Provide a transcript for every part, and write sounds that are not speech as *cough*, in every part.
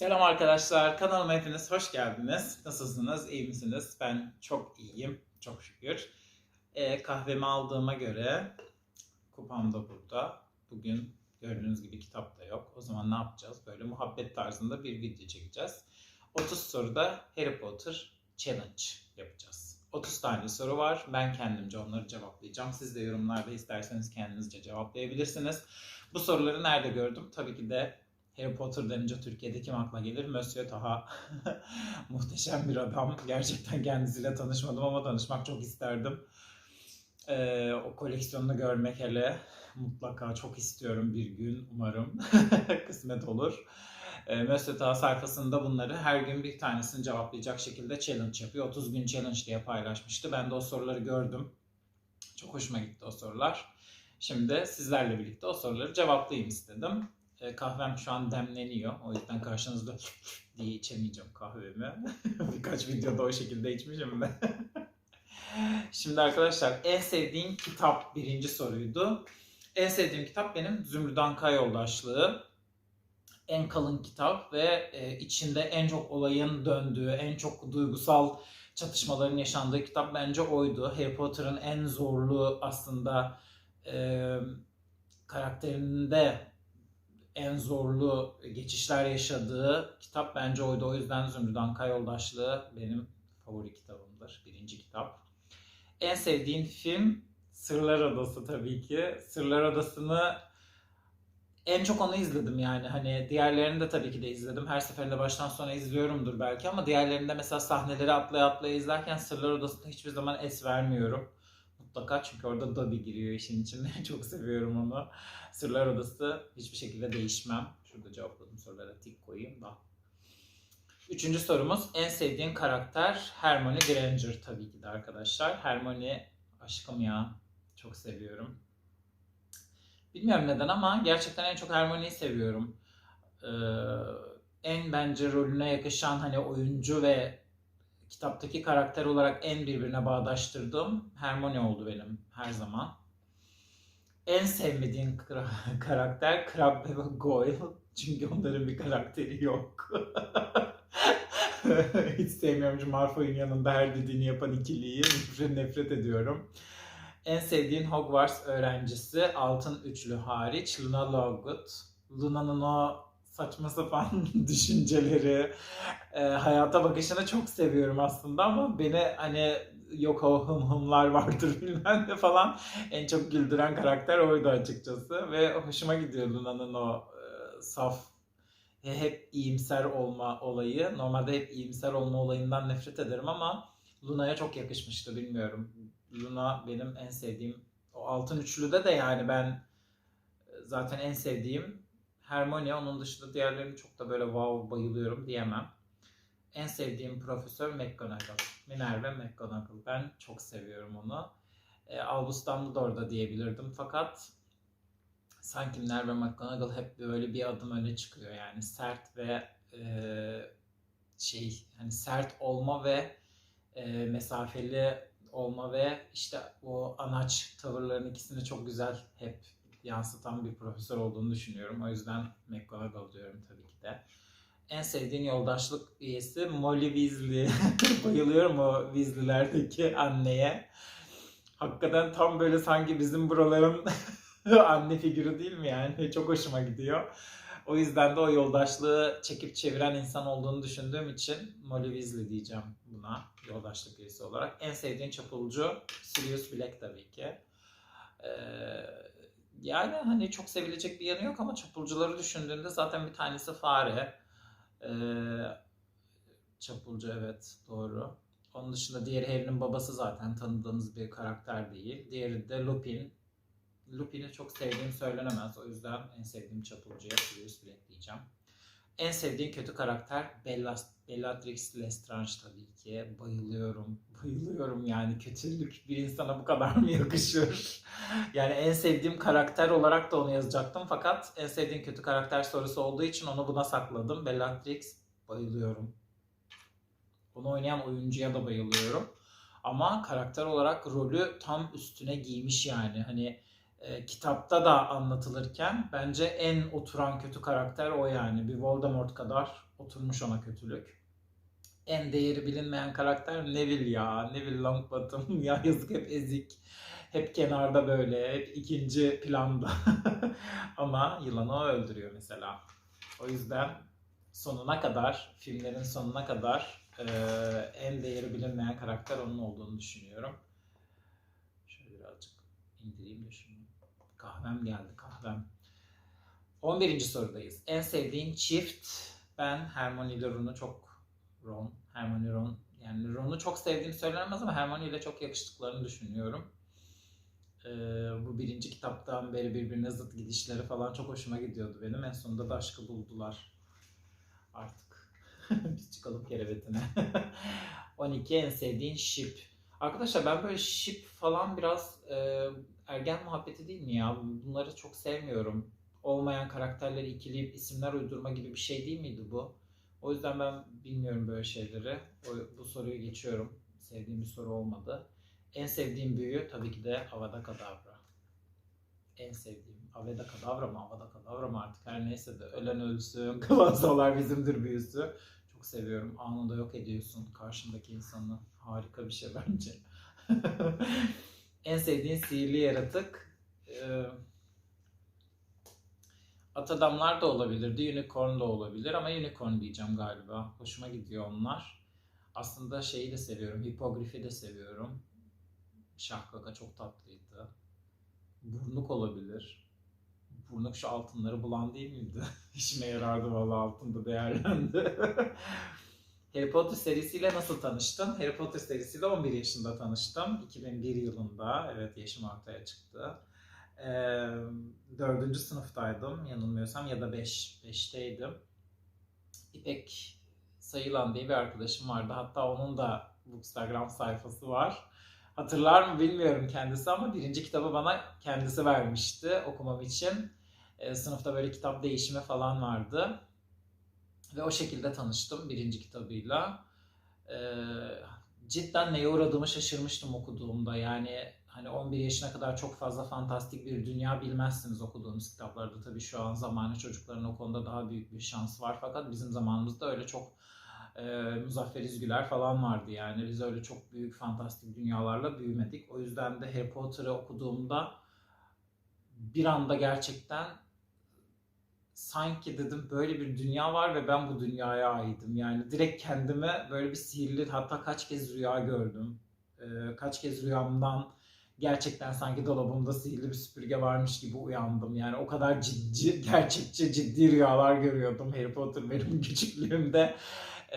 Selam arkadaşlar, kanalıma hepiniz hoş geldiniz. Nasılsınız, iyi misiniz? Ben çok iyiyim, çok şükür. Ee, kahvemi aldığıma göre kupam da burada. Bugün gördüğünüz gibi kitap da yok. O zaman ne yapacağız? Böyle muhabbet tarzında bir video çekeceğiz. 30 soruda Harry Potter Challenge yapacağız. 30 tane soru var. Ben kendimce onları cevaplayacağım. Siz de yorumlarda isterseniz kendinizce cevaplayabilirsiniz. Bu soruları nerede gördüm? Tabii ki de Harry Potter denince Türkiye'de kim akla gelir? Monsieur Taha. *laughs* Muhteşem bir adam. Gerçekten kendisiyle tanışmadım ama tanışmak çok isterdim. Ee, o koleksiyonunu görmek hele mutlaka çok istiyorum bir gün umarım. *laughs* Kısmet olur. Ee, Monsieur Taha sayfasında bunları her gün bir tanesini cevaplayacak şekilde challenge yapıyor. 30 gün challenge diye paylaşmıştı. Ben de o soruları gördüm. Çok hoşuma gitti o sorular. Şimdi sizlerle birlikte o soruları cevaplayayım istedim. E, kahvem şu an demleniyor. O yüzden karşınızda *laughs* diye içemeyeceğim kahvemi. *laughs* Birkaç videoda o şekilde içmişim de. *laughs* Şimdi arkadaşlar en sevdiğim kitap birinci soruydu. En sevdiğim kitap benim Zümrüt Anka Yoldaşlığı. En kalın kitap ve e, içinde en çok olayın döndüğü, en çok duygusal çatışmaların yaşandığı kitap bence oydu. Harry Potter'ın en zorlu aslında e, karakterinde en zorlu geçişler yaşadığı kitap bence oydu. O yüzden Zümrüt Anka Yoldaşlığı benim favori kitabımdır. Birinci kitap. En sevdiğim film Sırlar Adası tabii ki. Sırlar Adası'nı en çok onu izledim yani. Hani diğerlerini de tabii ki de izledim. Her seferinde baştan sona izliyorumdur belki ama diğerlerinde mesela sahneleri atlaya atlaya izlerken Sırlar Odası'nda hiçbir zaman es vermiyorum. Mutlaka çünkü orada Dobby giriyor işin içine. *laughs* Çok seviyorum onu. Sırlar Odası hiçbir şekilde değişmem. Şurada cevapladım sorulara tik koyayım da. Üçüncü sorumuz en sevdiğin karakter Hermione Granger tabii ki de arkadaşlar. Hermione aşkım ya. Çok seviyorum. Bilmiyorum neden ama gerçekten en çok Hermione'yi seviyorum. Ee, en bence rolüne yakışan hani oyuncu ve kitaptaki karakter olarak en birbirine bağdaştırdığım Hermione oldu benim her zaman. En sevmediğim *laughs* karakter Crabbe ve Goyle. *laughs* Çünkü onların bir karakteri yok. *laughs* Hiç sevmiyorum şu Malfoy'un yanında her dediğini yapan ikiliyi. Nefret ediyorum. En sevdiğin Hogwarts öğrencisi Altın Üçlü hariç Luna Lovegood. Luna'nın o saçma sapan *laughs* düşünceleri, e, hayata bakışını çok seviyorum aslında ama beni hani yok o hım hımlar vardır *laughs* bilmem ne falan en çok güldüren karakter oydu açıkçası ve hoşuma gidiyor Luna'nın o e, saf hep iyimser olma olayı. Normalde hep iyimser olma olayından nefret ederim ama Luna'ya çok yakışmıştı bilmiyorum. Luna benim en sevdiğim o altın üçlüde de yani ben e, zaten en sevdiğim Hermione onun dışında diğerlerini çok da böyle wow bayılıyorum diyemem. En sevdiğim profesör McGonagall. Minerva McGonagall. Ben çok seviyorum onu. E, Albus Dumbledore da diyebilirdim fakat sanki Minerva McGonagall hep böyle bir adım öne çıkıyor yani sert ve e, şey hani sert olma ve e, mesafeli olma ve işte o anaç tavırların ikisini çok güzel hep yansıtan bir profesör olduğunu düşünüyorum. O yüzden McGonagall diyorum tabii ki de. En sevdiğin yoldaşlık üyesi Molly Weasley. *laughs* Bayılıyorum o Weasley'lerdeki anneye. Hakikaten tam böyle sanki bizim buraların *laughs* anne figürü değil mi yani? Çok hoşuma gidiyor. O yüzden de o yoldaşlığı çekip çeviren insan olduğunu düşündüğüm için Molly Weasley diyeceğim buna yoldaşlık üyesi olarak. En sevdiğin çapulcu Sirius Black tabii ki. Ee, yani hani çok sevilecek bir yanı yok ama çapulcuları düşündüğünde zaten bir tanesi fare. Ee, çapulcu evet doğru. Onun dışında diğeri Harry'nin babası zaten tanıdığımız bir karakter değil. Diğeri de Lupin. Lupin'i çok sevdiğim söylenemez. O yüzden en sevdiğim çapulcuya Sirius Black diyeceğim. En sevdiğin kötü karakter Bellas, Bellatrix Lestrange tabii ki. Bayılıyorum. Bayılıyorum yani. Kötülük bir insana bu kadar mı yakışır? *laughs* yani en sevdiğim karakter olarak da onu yazacaktım. Fakat en sevdiğim kötü karakter sorusu olduğu için onu buna sakladım. Bellatrix bayılıyorum. Bunu oynayan oyuncuya da bayılıyorum. Ama karakter olarak rolü tam üstüne giymiş yani. Hani e, kitapta da anlatılırken bence en oturan kötü karakter o yani. Bir Voldemort kadar oturmuş ona kötülük. En değeri bilinmeyen karakter Neville ya. Neville Longbottom *laughs* ya yazık hep ezik. Hep kenarda böyle, hep ikinci planda. *laughs* Ama yılanı o öldürüyor mesela. O yüzden sonuna kadar, filmlerin sonuna kadar e, en değeri bilinmeyen karakter onun olduğunu düşünüyorum. Şöyle birazcık indireyim de şunu. Kahvem geldi, kahvem. 11. sorudayız. En sevdiğin çift? Ben Hermione Ron'u çok... Ron, Hermione Ron. Yani Ron'u çok sevdiğim söylenemez ama Hermione ile çok yakıştıklarını düşünüyorum. Ee, bu birinci kitaptan beri birbirine zıt gidişleri falan çok hoşuma gidiyordu benim. En sonunda da aşkı buldular. Artık. *laughs* Biz çıkalım kerevetine. *laughs* 12 en sevdiğin ship. Arkadaşlar ben böyle ship falan biraz e, ergen muhabbeti değil mi ya? Bunları çok sevmiyorum. Olmayan karakterleri ikileyip isimler uydurma gibi bir şey değil miydi bu? O yüzden ben bilmiyorum böyle şeyleri. O, bu soruyu geçiyorum. Sevdiğim bir soru olmadı. En sevdiğim büyü tabii ki de Avada Kedavra. En sevdiğim. Avada Kedavra mı? Avada Kedavra mı artık her neyse de ölen ölsün, *laughs* kıvansalar bizimdir büyüsü. Çok seviyorum. Anında yok ediyorsun karşındaki insanı. Harika bir şey bence. *laughs* en sevdiğin sihirli yaratık. Ee, at adamlar da olabilirdi. Unicorn da olabilir ama unicorn diyeceğim galiba. Hoşuma gidiyor onlar. Aslında şeyi de seviyorum. Hipogrifi de seviyorum. Şahkaka çok tatlıydı. Burnuk olabilir. Burnuk şu altınları bulan değil miydi? *laughs* İşime yarardı valla altında değerlendi. *laughs* Harry Potter serisiyle nasıl tanıştın? Harry Potter serisiyle 11 yaşında tanıştım. 2001 yılında. Evet yaşım ortaya çıktı. Ee, dördüncü sınıftaydım yanılmıyorsam ya da 5. Beş, 5'teydim. İpek Sayılan diye bir arkadaşım vardı. Hatta onun da Instagram sayfası var. Hatırlar mı bilmiyorum kendisi ama birinci kitabı bana kendisi vermişti okumam için. E, sınıfta böyle kitap değişimi falan vardı. Ve o şekilde tanıştım birinci kitabıyla. E, cidden neye uğradığımı şaşırmıştım okuduğumda. Yani hani 11 yaşına kadar çok fazla fantastik bir dünya bilmezsiniz okuduğunuz kitaplarda. Tabii şu an zamanı çocukların o konuda daha büyük bir şans var. Fakat bizim zamanımızda öyle çok e, Muzaffer İzgüler falan vardı yani. Biz öyle çok büyük fantastik dünyalarla büyümedik. O yüzden de Harry Potter'ı okuduğumda bir anda gerçekten sanki dedim böyle bir dünya var ve ben bu dünyaya aitim. Yani direkt kendime böyle bir sihirli hatta kaç kez rüya gördüm. E, kaç kez rüyamdan gerçekten sanki dolabımda sihirli bir süpürge varmış gibi uyandım. Yani o kadar ciddi, *laughs* gerçekçi, ciddi rüyalar görüyordum Harry Potter benim *laughs* küçüklüğümde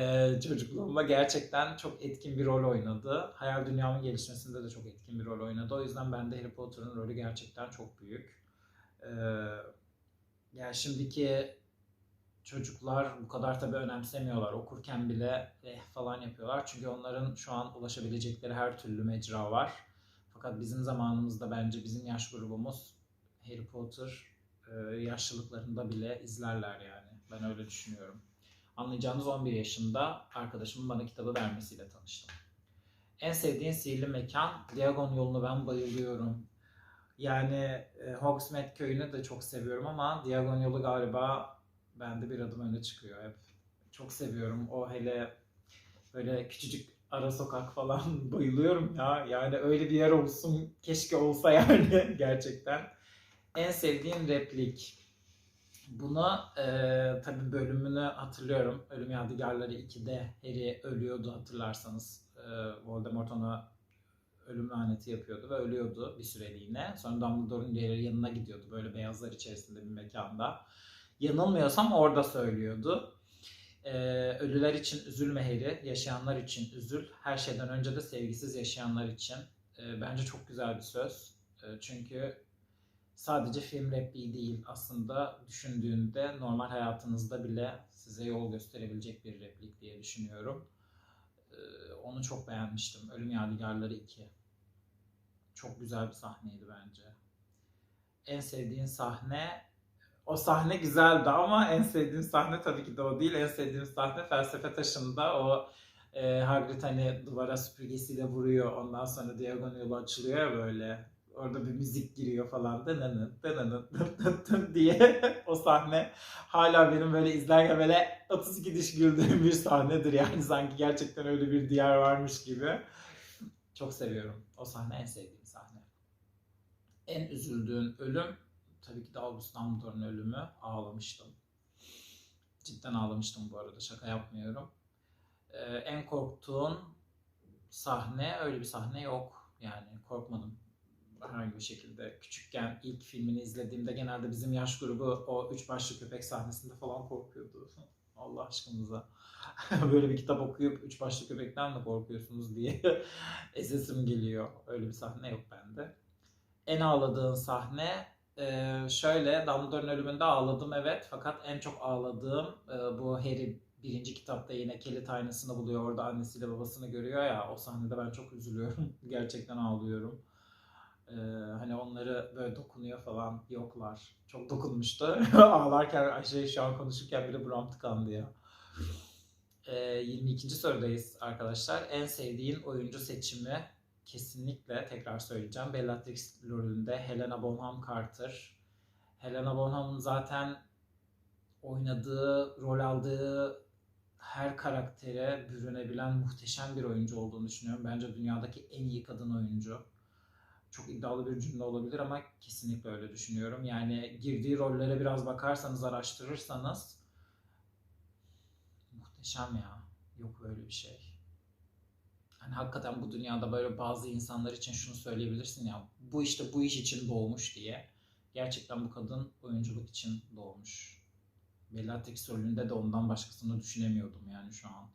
e, çocukluğumda gerçekten çok etkin bir rol oynadı. Hayal dünyamın gelişmesinde de çok etkin bir rol oynadı. O yüzden bende Harry Potter'ın rolü gerçekten çok büyük. E, yani şimdiki çocuklar bu kadar tabii önemsemiyorlar. Okurken bile eh falan yapıyorlar. Çünkü onların şu an ulaşabilecekleri her türlü mecra var. Fakat bizim zamanımızda bence bizim yaş grubumuz Harry Potter e, yaşlılıklarında bile izlerler yani. Ben öyle düşünüyorum. Anlayacağınız 11 yaşında arkadaşımın bana kitabı vermesiyle tanıştım. En sevdiğin sihirli mekan Diagon yolunu ben bayılıyorum. Yani e, Hogsmeade köyünü de çok seviyorum ama Diagon yolu galiba bende bir adım önde çıkıyor hep. Çok seviyorum. O hele böyle küçücük ara sokak falan *laughs* bayılıyorum ya. Yani öyle bir yer olsun. Keşke olsa yani *laughs* gerçekten. En sevdiğim replik. Bunu e, tabi bölümünü hatırlıyorum. Ölüm Yadigarları 2'de Harry ölüyordu hatırlarsanız. E, Voldemort ona ölüm laneti yapıyordu ve ölüyordu bir süreliğine. Sonra Dumbledore'un diğerleri yanına gidiyordu böyle beyazlar içerisinde bir mekanda. Yanılmıyorsam orada söylüyordu. Ee, ölüler için üzülme Harry, yaşayanlar için üzül. Her şeyden önce de sevgisiz yaşayanlar için. Ee, bence çok güzel bir söz. Ee, çünkü sadece film repliği değil aslında düşündüğünde normal hayatınızda bile size yol gösterebilecek bir replik diye düşünüyorum. Ee, onu çok beğenmiştim. Ölüm Yadigarları 2. Çok güzel bir sahneydi bence. En sevdiğin sahne o sahne güzeldi ama en sevdiğim sahne tabii ki de o değil. En sevdiğim sahne felsefe taşında o e, Hagrid hani duvara süpürgesiyle vuruyor. Ondan sonra Diagon yolu açılıyor ya böyle. Orada bir müzik giriyor falan. Dınanın, dınanın, dın dın diye *laughs* o sahne hala benim böyle izlerken böyle 32 diş güldüğüm bir sahnedir yani sanki gerçekten öyle bir diyar varmış gibi. Çok seviyorum. O sahne en sevdiğim. En üzüldüğün ölüm tabii ki de Albus Dumbledore'un ölümü. Ağlamıştım. Cidden ağlamıştım bu arada. Şaka yapmıyorum. Ee, en korktuğun sahne öyle bir sahne yok. Yani korkmadım herhangi bir şekilde. Küçükken ilk filmini izlediğimde genelde bizim yaş grubu o üç başlı köpek sahnesinde falan korkuyordu. *laughs* Allah aşkınıza. *laughs* Böyle bir kitap okuyup üç başlı köpekten mi korkuyorsunuz diye *laughs* esesim geliyor. Öyle bir sahne yok bende. En ağladığın sahne? E, şöyle Dumbledore'un ölümünde ağladım evet. Fakat en çok ağladığım e, bu Harry birinci kitapta yine kilit aynasını buluyor orada annesiyle babasını görüyor ya o sahnede ben çok üzülüyorum. *laughs* Gerçekten ağlıyorum. Ee, hani onları böyle dokunuyor falan yoklar. Çok dokunmuştu. *laughs* Ağlarken şey şu an konuşurken bile buram tıkandı ya. Ee, 22. sorudayız arkadaşlar. En sevdiğin oyuncu seçimi kesinlikle tekrar söyleyeceğim Bellatrix rolünde Helena Bonham Carter Helena Bonham'ın zaten oynadığı, rol aldığı her karaktere bürünebilen muhteşem bir oyuncu olduğunu düşünüyorum. Bence dünyadaki en iyi kadın oyuncu. Çok iddialı bir cümle olabilir ama kesinlikle öyle düşünüyorum. Yani girdiği rollere biraz bakarsanız, araştırırsanız muhteşem ya. Yok böyle bir şey. Hani hakikaten bu dünyada böyle bazı insanlar için şunu söyleyebilirsin ya. Bu işte bu iş için doğmuş diye. Gerçekten bu kadın oyunculuk için doğmuş. Bellatrix rolünde de ondan başkasını düşünemiyordum yani şu an.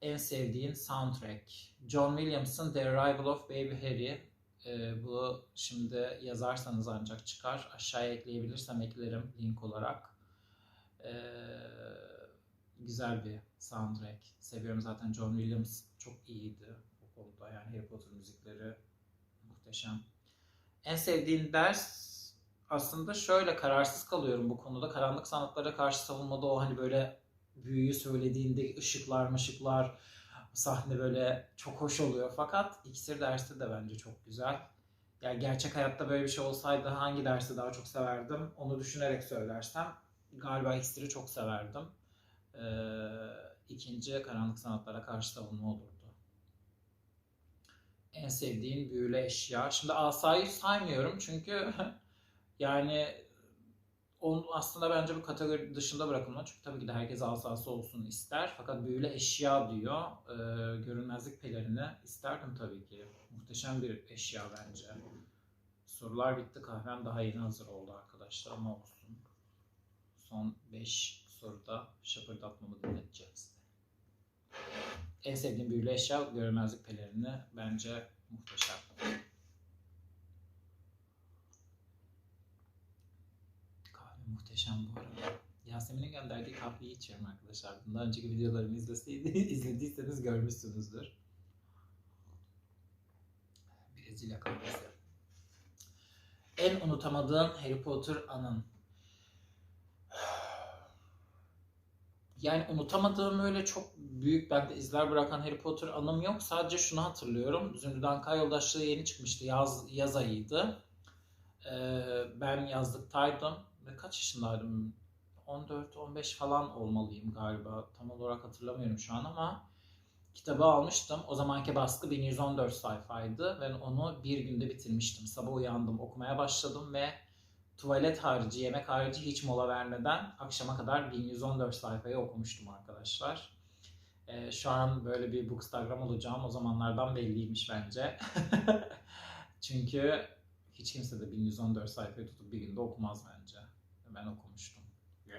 En sevdiğin soundtrack. John Williams'ın The Arrival of Baby Harry. Ee, bu şimdi yazarsanız ancak çıkar. Aşağıya ekleyebilirsem eklerim link olarak. Ee, güzel bir soundtrack. Seviyorum zaten John Williams çok iyiydi bu konuda. Yani Harry Potter müzikleri muhteşem. En sevdiğin ders aslında şöyle kararsız kalıyorum bu konuda. Karanlık sanatlara karşı savunmada o hani böyle büyüyü söylediğinde ışıklar mışıklar sahne böyle çok hoş oluyor. Fakat iksir dersi de bence çok güzel. Yani gerçek hayatta böyle bir şey olsaydı hangi dersi daha çok severdim? Onu düşünerek söylersem galiba iksiri çok severdim. Ee, ikinci karanlık sanatlara karşı savunma olurdu. En sevdiğin büyülü eşya. Şimdi asayı saymıyorum çünkü *laughs* Yani onun aslında bence bu kategori dışında bırakılmalı. Çünkü tabii ki de herkes asası olsun ister. Fakat böyle eşya diyor. E, görünmezlik pelerini isterdim tabii ki. Muhteşem bir eşya bence. Sorular bitti. Kahvem daha yeni hazır oldu arkadaşlar ama olsun. Son 5 soruda şapırdatmamı dinleteceğim size. En sevdiğim büyülü eşya görünmezlik pelerini bence muhteşem. Muhteşem bu arada. Yasemin'in gönderdiği kahveyi içiyorum arkadaşlar. Bundan önceki videolarımı izleseydi, *laughs* izlediyseniz görmüşsünüzdür. Brezilya kahvesi. En unutamadığın Harry Potter anın. Yani unutamadığım öyle çok büyük bende izler bırakan Harry Potter anım yok. Sadece şunu hatırlıyorum. Zümrüt Kay Yoldaşlığı yeni çıkmıştı. Yaz, yaz ayıydı. Ee, ben yazlıktaydım ve kaç yaşındaydım? 14-15 falan olmalıyım galiba. Tam olarak hatırlamıyorum şu an ama kitabı almıştım. O zamanki baskı 1114 sayfaydı. Ben onu bir günde bitirmiştim. Sabah uyandım, okumaya başladım ve tuvalet harici, yemek harici hiç mola vermeden akşama kadar 1114 sayfayı okumuştum arkadaşlar. Ee, şu an böyle bir bookstagram olacağım. O zamanlardan belliymiş bence. *laughs* Çünkü hiç kimse de 1114 sayfayı tutup bir günde okumaz bence ben okumuştum.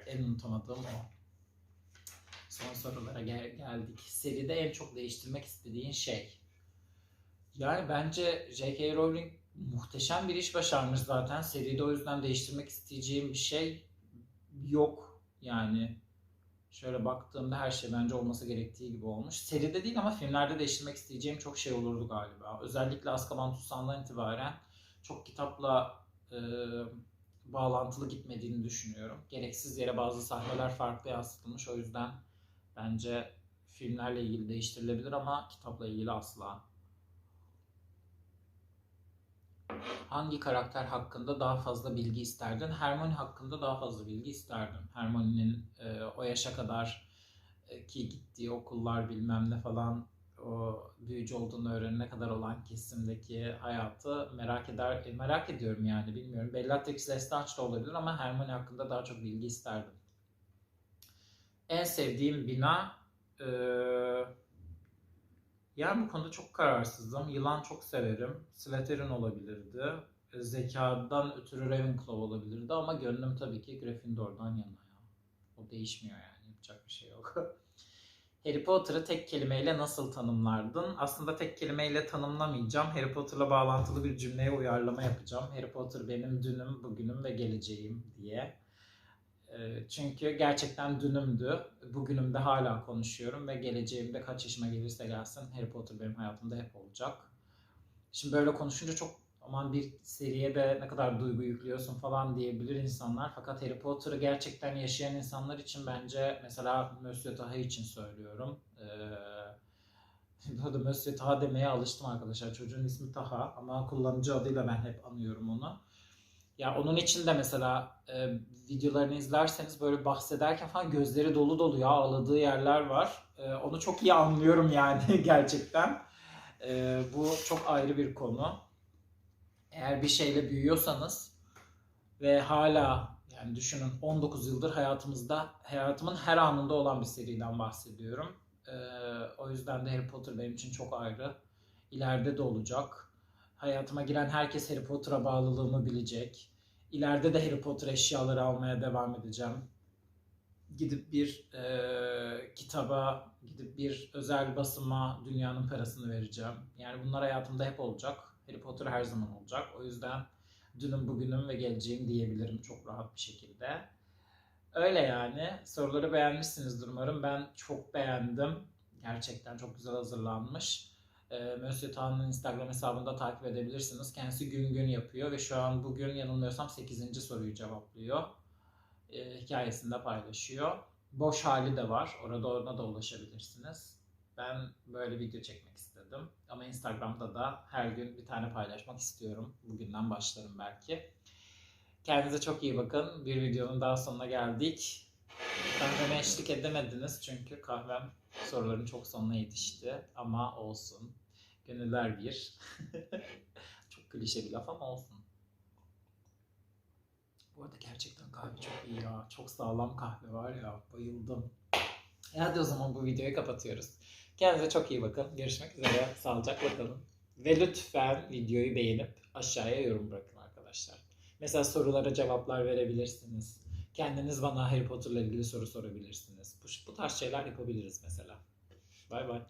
En unutamadığım o. Son sorulara gel- geldik. Seride en çok değiştirmek istediğin şey. Yani bence J.K. Rowling muhteşem bir iş başarmış zaten. Seride o yüzden değiştirmek isteyeceğim bir şey yok. Yani şöyle baktığımda her şey bence olması gerektiği gibi olmuş. Seride değil ama filmlerde değiştirmek isteyeceğim çok şey olurdu galiba. Özellikle Azkaban Tutsağı'ndan itibaren çok kitapla e, bağlantılı gitmediğini düşünüyorum. Gereksiz yere bazı sahneler farklı yansıtılmış. O yüzden bence filmlerle ilgili değiştirilebilir ama kitapla ilgili asla. Hangi karakter hakkında daha fazla bilgi isterdin? Hermione hakkında daha fazla bilgi isterdim. Hermione'nin e, o yaşa kadar e, ki gittiği okullar bilmem ne falan o büyücü olduğunu öğrenene kadar olan kesimdeki hayatı merak eder e, merak ediyorum yani bilmiyorum. Bellatrix Lestrange da olabilir ama Hermione hakkında daha çok bilgi isterdim. En sevdiğim bina eee yani bu konuda çok kararsızım. Yılan çok severim. Slytherin olabilirdi. E, Zekadan ötürü Ravenclaw olabilirdi ama gönlüm tabii ki Gryffindor'dan yana ya. O değişmiyor yani. Yapacak bir şey yok. *laughs* Harry Potter'ı tek kelimeyle nasıl tanımlardın? Aslında tek kelimeyle tanımlamayacağım. Harry Potter'la bağlantılı bir cümleye uyarlama yapacağım. Harry Potter benim dünüm, bugünüm ve geleceğim diye. E, Çünkü gerçekten dünümdü. Bugünümde hala konuşuyorum ve geleceğimde kaç yaşıma gelirse gelsin Harry Potter benim hayatımda hep olacak. Şimdi böyle konuşunca çok aman bir seriye de ne kadar duygu yüklüyorsun falan diyebilir insanlar. Fakat Harry Potter'ı gerçekten yaşayan insanlar için bence mesela Monsieur Taha için söylüyorum. Ee, *laughs* arada Monsieur Taha demeye alıştım arkadaşlar. Çocuğun ismi Taha ama kullanıcı adıyla ben hep anıyorum onu. Ya onun için de mesela e, videolarını izlerseniz böyle bahsederken falan gözleri dolu dolu ya ağladığı yerler var. E, onu çok iyi anlıyorum yani *laughs* gerçekten. E, bu çok ayrı bir konu. Eğer bir şeyle büyüyorsanız ve hala yani düşünün 19 yıldır hayatımızda hayatımın her anında olan bir seriden bahsediyorum. E, o yüzden de Harry Potter benim için çok ayrı. İleride de olacak. Hayatıma giren herkes Harry Potter'a bağlılığımı bilecek. İleride de Harry Potter eşyaları almaya devam edeceğim. Gidip bir e, kitaba, gidip bir özel basıma dünyanın parasını vereceğim. Yani bunlar hayatımda hep olacak. Harry Potter her zaman olacak. O yüzden dünüm, bugünüm ve geleceğim diyebilirim çok rahat bir şekilde. Öyle yani. Soruları beğenmişsinizdir umarım. Ben çok beğendim. Gerçekten çok güzel hazırlanmış. E, Monsieur Tan'ın Instagram hesabında takip edebilirsiniz. Kendisi gün gün yapıyor ve şu an bugün yanılmıyorsam 8. soruyu cevaplıyor. E, hikayesinde paylaşıyor. Boş hali de var. Orada ona da ulaşabilirsiniz. Ben böyle video çekmek istedim. Ama Instagram'da da her gün bir tane paylaşmak istiyorum. Bugünden başlarım belki. Kendinize çok iyi bakın. Bir videonun daha sonuna geldik. Kahveme eşlik edemediniz çünkü kahvem soruların çok sonuna yetişti. Ama olsun. Gönüller bir. *laughs* çok klişe bir laf ama olsun. Bu arada gerçekten kahve çok iyi ya. Çok sağlam kahve var ya. Bayıldım. E hadi o zaman bu videoyu kapatıyoruz. Kendinize çok iyi bakın. Görüşmek üzere. Sağlıcakla kalın. Ve lütfen videoyu beğenip aşağıya yorum bırakın arkadaşlar. Mesela sorulara cevaplar verebilirsiniz. Kendiniz bana Harry Potter'la ilgili soru sorabilirsiniz. Bu, bu tarz şeyler yapabiliriz mesela. Bay bay.